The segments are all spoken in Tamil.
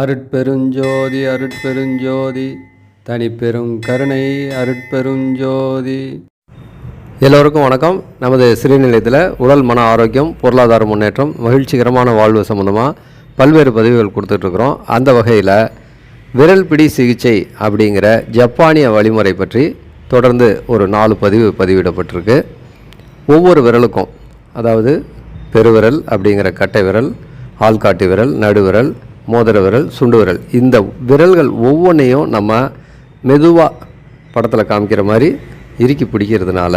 அருட்பெருஞ்சோதி அருட்பெருஞ்சோதி தனிப்பெரும் கருணை அருட்பெருஞ்சோதி. எல்லோருக்கும் வணக்கம். நமது சிறுநிலையத்தில் உடல் மன ஆரோக்கியம் பொருளாதார முன்னேற்றம் மகிழ்ச்சிகரமான வாழ்வு சம்மந்தமாக பல்வேறு பதிவுகள் கொடுத்துட்ருக்குறோம். அந்த வகையில் விரல் பிடி சிகிச்சை அப்படிங்கிற ஜப்பானிய வழிமுறை பற்றி தொடர்ந்து ஒரு நாலு பதிவு பதிவிடப்பட்டிருக்கு. ஒவ்வொரு விரலுக்கும் அதாவது பெருவிரல் அப்படிங்கிற கட்டை விரல் ஆள்காட்டி விரல் நடுவிரல் மோதிர விரல் சுண்டு விரல் இந்த விரல்கள் ஒவ்வொன்றையும் நம்ம மெதுவாக படத்தில் காமிக்கிற மாதிரி இறுக்கி பிடிக்கிறதுனால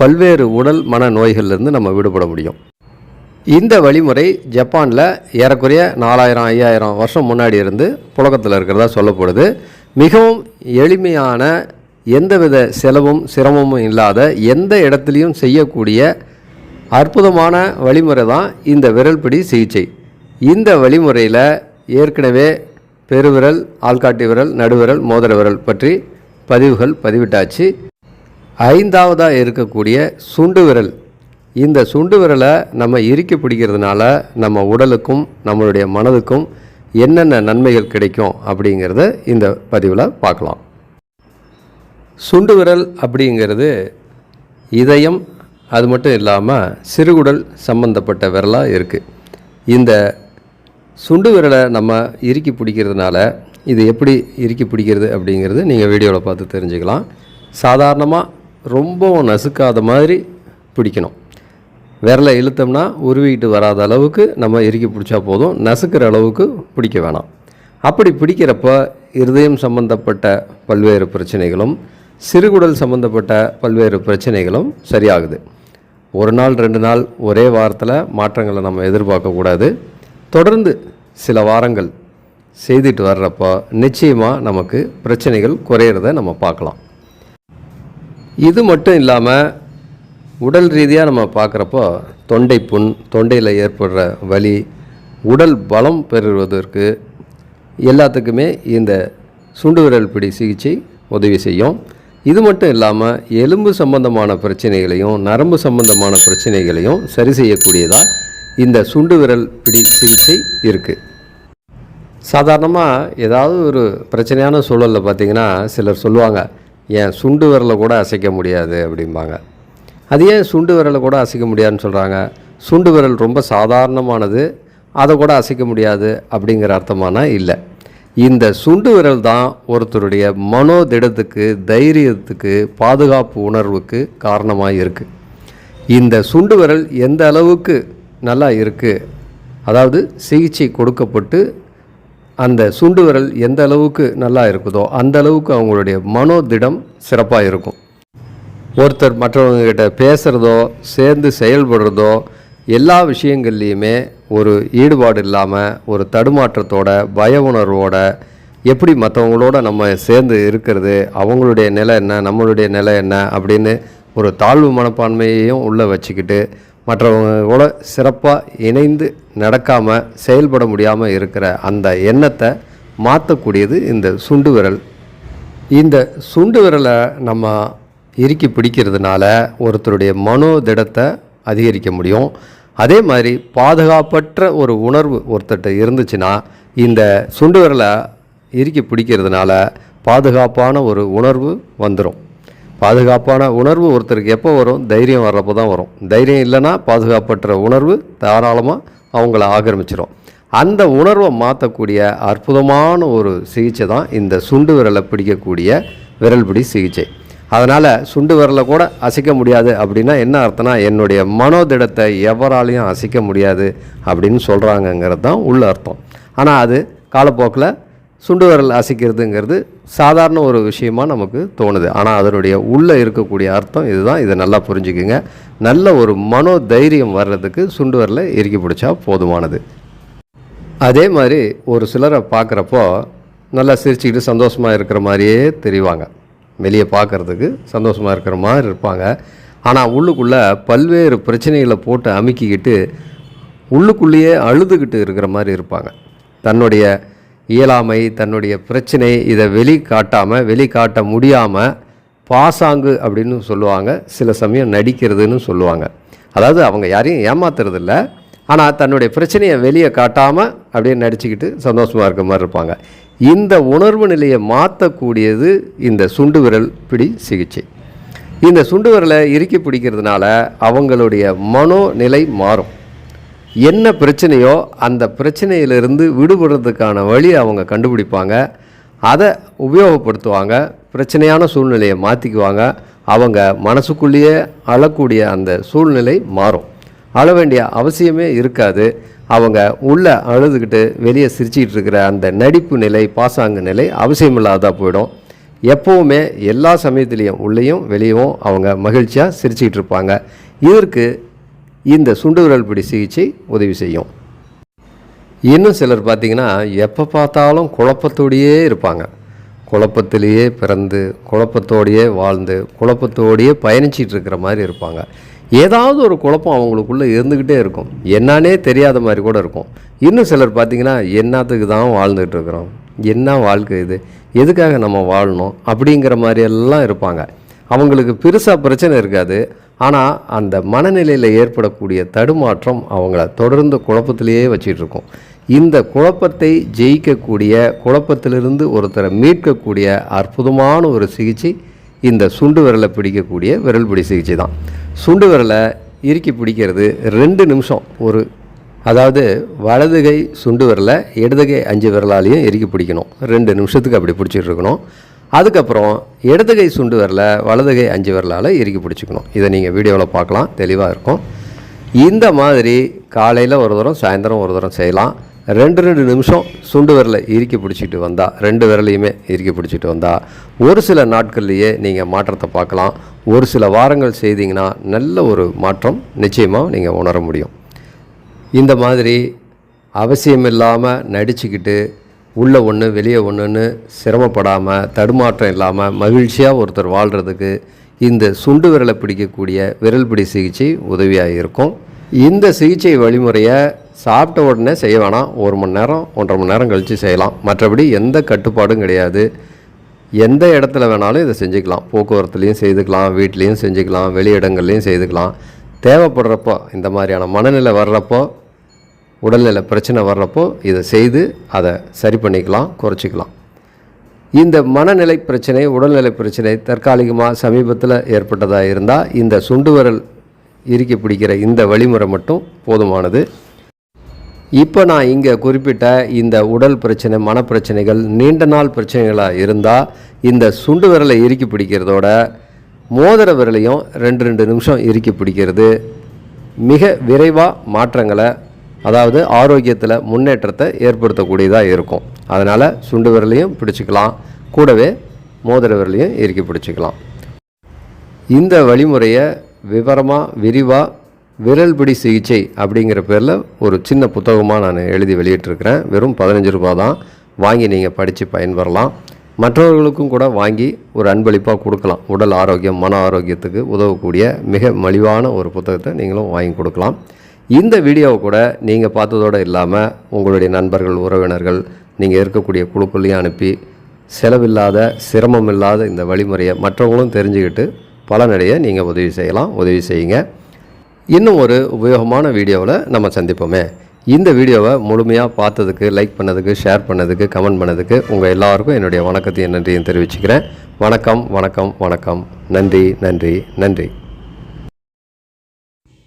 பல்வேறு உடல் மன நோய்கள்லேருந்து நம்ம விடுபட முடியும். இந்த வழிமுறை ஜப்பானில் ஏறக்குறைய நாலாயிரம் ஐயாயிரம் வருஷம் முன்னாடி இருந்து புழக்கத்தில் இருக்கிறதா சொல்லப்படுது. மிகவும் எளிமையான எந்தவித செலவும் சிரமமும் இல்லாத எந்த இடத்துலையும் செய்யக்கூடிய அற்புதமான வழிமுறை தான் இந்த விரல்பிடி சிகிச்சை. இந்த வழிமுறையில் ஏற்கனவே பெருவிரல் ஆள்காட்டி விரல் நடுவிரல் மோதிர விரல் பற்றி பதிவுகள் பதிவிட்டாச்சு. ஐந்தாவதாக இருக்கக்கூடிய சுண்டு விரல். இந்த சுண்டு விரலை நம்ம இறுக்கி பிடிக்கிறதுனால நம்ம உடலுக்கும் நம்மளுடைய மனதுக்கும் என்னென்ன நன்மைகள் கிடைக்கும் அப்படிங்கிறத இந்த பதிவில் பார்க்கலாம். சுண்டு விரல் அப்படிங்கிறது இதயம் அது மட்டும் இல்லாமல் சிறுகுடல் சம்பந்தப்பட்ட விரலாக இருக்குது இந்த சுண்டு விரலை நம்ம இறுக்கி பிடிக்கிறதுனால இது எப்படி இறுக்கி பிடிக்கிறது அப்படிங்கிறது நீங்கள் வீடியோவில் பார்த்து தெரிஞ்சுக்கலாம். சாதாரணமாக ரொம்பவும் நசுக்காத மாதிரி பிடிக்கணும். விரலை இழுத்தோம்னா உருவிக்கிட்டு வராத அளவுக்கு நம்ம இறுக்கி பிடிச்சா போதும். நசுக்கிற அளவுக்கு பிடிக்க வேணாம். அப்படி பிடிக்கிறப்ப இருதயம் சம்பந்தப்பட்ட பல்வேறு பிரச்சனைகளும் சிறுகுடல் சம்பந்தப்பட்ட பல்வேறு பிரச்சனைகளும் சரியாகுது. ஒரு நாள் ரெண்டு நாள் ஒரே வாரத்தில் மாற்றங்களை நம்ம எதிர்பார்க்கக்கூடாது. தொடர்ந்து சில வாரங்கள் செய்துட்டு வர்றப்போ நிச்சயமாக நமக்கு பிரச்சனைகள் குறையிறத நம்ம பார்க்கலாம். இது மட்டும் இல்லாமல் உடல் ரீதியாக நம்ம பார்க்குறப்போ தொண்டை புண் தொண்டையில் ஏற்படுற வலி உடல் பலம் பெறுவதற்கு எல்லாத்துக்குமே இந்த சுண்டு விரல் பிடி சிகிச்சை உதவி செய்யும். இது மட்டும் இல்லாமல் எலும்பு சம்பந்தமான பிரச்சனைகளையும் நரம்பு சம்பந்தமான பிரச்சனைகளையும் சரி செய்யக்கூடியதாக இந்த சுண்டு விரல் பிடி சிகிச்சை இருக்குது சாதாரணமாக ஏதாவது ஒரு பிரச்சனையான சூழலில் பார்த்தீங்கன்னா சிலர் சொல்லுவாங்க ஏன் சுண்டு விரலை கூட அசைக்க முடியாது அப்படிம்பாங்க. அது ஏன் சுண்டு விரலை கூட அசைக்க முடியாதுன்னு சொல்கிறாங்க சுண்டு விரல் ரொம்ப சாதாரணமானது அதை கூட அசைக்க முடியாது அப்படிங்கிற அர்த்தமானா இல்லை. இந்த சுண்டு விரல் தான் ஒருத்தருடைய மனோதிடத்துக்கு தைரியத்துக்கு பாதுகாப்பு உணர்வுக்கு காரணமாக இருக்குது இந்த சுண்டு விரல் எந்த அளவுக்கு நல்லா இருக்குது அதாவது சிகிச்சை கொடுக்கப்பட்டு அந்த சுண்டு விரல் எந்த அளவுக்கு நல்லா இருக்குதோ அந்த அளவுக்கு அவங்களுடைய மனோதிடம் சிறப்பாக இருக்கும். ஒருத்தர் மற்றவங்கக்கிட்ட பேசுகிறதோ சேர்ந்து செயல்படுறதோ எல்லா விஷயங்கள்லையுமே ஒரு ஈடுபாடு இல்லாமல் ஒரு தடுமாற்றத்தோட பய உணர்வோட எப்படி மற்றவங்களோட நம்ம சேர்ந்து இருக்கிறது அவங்களுடைய நிலை என்ன நம்மளுடைய நிலை என்ன அப்படின்னு ஒரு தாழ்வு மனப்பான்மையையும் உள்ளே வச்சுக்கிட்டு மற்றவங்க கூட சிறப்பாக இணைந்து நடக்காமல் செயல்பட முடியாமல் இருக்கிற அந்த எண்ணத்தை மாற்றக்கூடியது இந்த சுண்டு விரல். இந்த சுண்டு விரலை நம்ம இறுக்கி பிடிக்கிறதுனால ஒருத்தருடைய மனோதிடத்தை அதிகரிக்க முடியும். அதே மாதிரி பாதுகாப்பற்ற ஒரு உணர்வு ஒருத்தர்கிட்ட இருந்துச்சுன்னா இந்த சுண்டு விரலை இறுக்கி பிடிக்கிறதுனால பாதுகாப்பான ஒரு உணர்வு வந்துடும் பாதுகாப்பான உணர்வு ஒருத்தருக்கு எப்போ வரும்? தைரியம் வர்றப்போ தான் வரும். தைரியம் இல்லைன்னா பாதுகாப்பற்ற உணர்வு தாராளமாக அவங்கள ஆக்கிரமிச்சிடும் அந்த உணர்வை மாற்றக்கூடிய அற்புதமான ஒரு சிகிச்சை தான் இந்த சுண்டு விரலை பிடிக்கக்கூடிய விரல் பிடி சிகிச்சை. அதனால் சுண்டு விரலை கூட அசைக்க முடியாது அப்படின்னா என்ன அர்த்தம்னா என்னுடைய மனோதிடத்தை எவராலையும் அசைக்க முடியாது அப்படின்னு சொல்கிறாங்கங்கிறது தான் உள்ள அர்த்தம். ஆனால் அது காலப்போக்கில் சுண்டு விரல் அசைக்கிறதுங்கிறது சாதாரண ஒரு விஷயமா நமக்கு தோணுது. ஆனால் அதனுடைய உள்ளே இருக்கக்கூடிய அர்த்தம் இதுதான். இதை நல்லா புரிஞ்சுக்குங்க. நல்ல ஒரு மனோ தைரியம் வர்றதுக்கு சுண்டு விரலை இறுக்கி பிடிச்சா போதுமானது. அதே மாதிரி ஒரு சிலரை பார்க்குறப்போ நல்லா சிரிச்சுக்கிட்டு சந்தோஷமாக இருக்கிற மாதிரியே தெரிவாங்க. வெளியே பார்க்குறதுக்கு சந்தோஷமாக இருக்கிற மாதிரி இருப்பாங்க. ஆனால் உள்ளுக்குள்ளே பல்வேறு பிரச்சனைகளை போட்டு அமுக்கிக்கிட்டு உள்ளுக்குள்ளேயே அழுதுகிட்டு இருக்கிற மாதிரி இருப்பாங்க. தன்னுடைய இயலாமை தன்னுடைய பிரச்சனை இதை வெளி காட்டாமல் முடியாமல் பாசாங்கு அப்படின்னு சொல்லுவாங்க. சில சமயம் நடிக்கிறதுன்னு சொல்லுவாங்க. அதாவது அவங்க யாரையும் ஏமாத்துறதில்ல. ஆனால் தன்னுடைய பிரச்சனையை வெளியே காட்டாமல் அப்படியே நடிச்சுக்கிட்டு சந்தோஷமாக இருக்க மாதிரி இருப்பாங்க. இந்த உணர்வு நிலையை மாற்றக்கூடியது இந்த சுண்டு விரல் பிடி சிகிச்சை. இந்த சுண்டு விரலை இறுக்கி பிடிக்கிறதுனால அவங்களுடைய மனோநிலை மாறும். என்ன பிரச்சனையோ அந்த பிரச்சனையிலிருந்து விடுபடுறதுக்கான வழி அவங்க கண்டுபிடிப்பாங்க. அதை உபயோகப்படுத்துவாங்க. பிரச்சனையான சூழ்நிலையை மாற்றிக்குவாங்க அவங்க மனசுக்குள்ளேயே அழக்கூடிய அந்த சூழ்நிலை மாறும். அழ வேண்டிய அவசியமே இருக்காது. அவங்க உள்ளே அழுதுகிட்டு வெளியே சிரிச்சிக்கிட்டு இருக்கிற அந்த நடிப்பு நிலை பாசாங்கு நிலை அவசியமில்லாததாக போயிடும். எப்போவுமே எல்லா சமயத்துலேயும் உள்ளேயும் வெளியவும் அவங்க மகிழ்ச்சியாக சிரிச்சிக்கிட்டு இருப்பாங்க. இதற்கு இந்த சுண்டு விரல் பிடி சிகிச்சை உதவி செய்யும். இன்னும் சிலர் பார்த்தீங்கன்னா எப்போ பார்த்தாலும் குழப்பத்தோடையே இருப்பாங்க. குழப்பத்திலேயே பிறந்து குழப்பத்தோடையே வாழ்ந்து குழப்பத்தோடையே பயணிச்சிட்டு இருக்கிற மாதிரி இருப்பாங்க. ஏதாவது ஒரு குழப்பம் அவங்களுக்குள்ளே இருந்துக்கிட்டே இருக்கும். என்னன்னே தெரியாத மாதிரி கூட இருக்கும். இன்னும் சிலர் பார்த்தீங்கன்னா என்னத்துக்கு தான் வாழ்ந்துட்டு இருக்கிறோம்? என்ன வாழ்க்கை இது? எதுக்காக நம்ம வாழணும்? அப்படிங்கிற மாதிரி எல்லாம் இருப்பாங்க. அவங்களுக்கு பெருசாக பிரச்சனை இருக்காது. ஆனால் அந்த மனநிலையில் ஏற்படக்கூடிய தடுமாற்றம் அவங்கள தொடர்ந்து குழப்பத்திலேயே வச்சிட்டு இருக்கும் இந்த குழப்பத்தை ஜெயிக்கக்கூடிய குழப்பத்திலிருந்து ஒருத்தரை மீட்கக்கூடிய அற்புதமான ஒரு சிகிச்சை இந்த சுண்டு விரலை பிடிக்கக்கூடிய விரல் பிடி சிகிச்சை தான். சுண்டு விரலை இறுக்கி பிடிக்கிறது ரெண்டு நிமிஷம். ஒரு அதாவது வலதுகை சுண்டு விரலை இடதுகை அஞ்சு விரலாலையும் இறுக்கி பிடிக்கணும். ரெண்டு நிமிஷத்துக்கு அப்படி பிடிச்சிட்டு இருக்கணும் அதுக்கப்புறம் இடதுகை சுண்டு விரலை வலதுகை அஞ்சு விரலால் இறுக்கி பிடிச்சிக்கணும். இதை நீங்கள் வீடியோவில் பார்க்கலாம் தெளிவாக இருக்கும். இந்த மாதிரி காலையில் ஒரு தரம் சாயந்தரம் ஒரு தரம் செய்யலாம். ரெண்டு ரெண்டு நிமிஷம் சுண்டு விரலை இறுக்கி பிடிச்சிட்டு வந்தால் ரெண்டு விரலையுமே இறுக்கி பிடிச்சிட்டு வந்தால் ஒரு சில நாட்கள்லேயே நீங்கள் மாற்றத்தை பார்க்கலாம். ஒரு சில வாரங்கள் செய்தீங்கன்னா நல்ல ஒரு மாற்றம் நிச்சயமாக நீங்கள் உணர முடியும். இந்த மாதிரி அவசியமில்லாமல் நடிச்சுக்கிட்டு உள்ளே ஒன்று வெளியே ஒன்றுன்னு சிரமப்படாமல் தடுமாற்றம் இல்லாமல் மகிழ்ச்சியாக ஒருத்தர் வாழ்கிறதுக்கு இந்த சுண்டு விரலை பிடிக்கக்கூடிய விரல் பிடி சிகிச்சை உதவியாக இருக்கும். இந்த சிகிச்சை வழிமுறையை சாப்பிட்ட உடனே செய்ய வேணாம். ஒரு மணி நேரம் ஒன்றரை மணி நேரம் கழித்து செய்யலாம். மற்றபடி எந்த கட்டுப்பாடும் கிடையாது. எந்த இடத்துல வேணாலும் இதை செஞ்சுக்கலாம். போக்குவரத்துலேயும் செய்துக்கலாம் வீட்லேயும் செஞ்சுக்கலாம் வெளி இடங்கள்லேயும் செய்துக்கலாம். தேவைப்படுறப்போ இந்த மாதிரியான மனநிலை வர்றப்போ உடல்நிலை பிரச்சனை வர்றப்போ இதை செய்து அதை சரி பண்ணிக்கலாம் குறைச்சிக்கலாம். இந்த மனநிலை பிரச்சனை உடல்நிலை பிரச்சனை தற்காலிகமாக சமீபத்தில் ஏற்பட்டதாக இருந்தால் இந்த சுண்டு விரல் இறுக்கி பிடிக்கிற இந்த வழிமுறை மட்டும் போதுமானது. இப்போ நான் இங்கே குறிப்பிட்ட இந்த உடல் பிரச்சனை மனப்பிரச்சனைகள் நீண்ட நாள் பிரச்சனைகளாக இருந்தால் இந்த சுண்டு விரலை இறுக்கி பிடிக்கிறதோட மோதிர விரலையும் ரெண்டு ரெண்டு நிமிஷம் இறுக்கி பிடிக்கிறது. மிக விரைவாக மாற்றங்களை அதாவது ஆரோக்கியத்தில் முன்னேற்றத்தை ஏற்படுத்தக்கூடியதாக இருக்கும். அதனால் சுண்டு விரலையும் பிடிச்சிக்கலாம். கூடவே மோதிர விரலையும் இறுக்கி பிடிச்சிக்கலாம். இந்த வழிமுறையை விவரமாக விரிவாக விரல் பிடி சிகிச்சை அப்படிங்கிற பேரில் ஒரு சின்ன புத்தகமாக நான் எழுதி வெளியிட்டிருக்கிறேன். வெறும் பதினஞ்சு ரூபா தான். வாங்கி நீங்கள் படித்து பயன்பெறலாம். மற்றவர்களுக்கும் கூட வாங்கி ஒரு அன்பளிப்பாக கொடுக்கலாம். உடல் ஆரோக்கியம் மன ஆரோக்கியத்துக்கு உதவக்கூடிய மிக மலிவான ஒரு புத்தகத்தை நீங்களும் வாங்கி கொடுக்கலாம். இந்த வீடியோவை கூட நீங்கள் பார்த்ததோடு இல்லாமல் உங்களுடைய நண்பர்கள் உறவினர்கள் நீங்கள் இருக்கக்கூடிய குழுக்கள்லையும் அனுப்பி செலவில்லாத சிரமம் இல்லாத இந்த வழிமுறையை மற்றவங்களும் தெரிஞ்சுக்கிட்டு பலனடைய நீங்கள் உதவி செய்யலாம். உதவி செய்யுங்க. இன்னும் ஒரு உபயோகமான வீடியோவில் நம்ம சந்திப்போமே. இந்த வீடியோவை முழுமையாக பார்த்ததுக்கு லைக் பண்ணதுக்கு ஷேர் பண்ணதுக்கு கமெண்ட் பண்ணதுக்கு உங்கள் எல்லாருக்கும் என்னுடைய வணக்கத்தையும் நன்றியும் தெரிவிச்சுக்கிறேன். வணக்கம் வணக்கம் வணக்கம். நன்றி நன்றி நன்றி.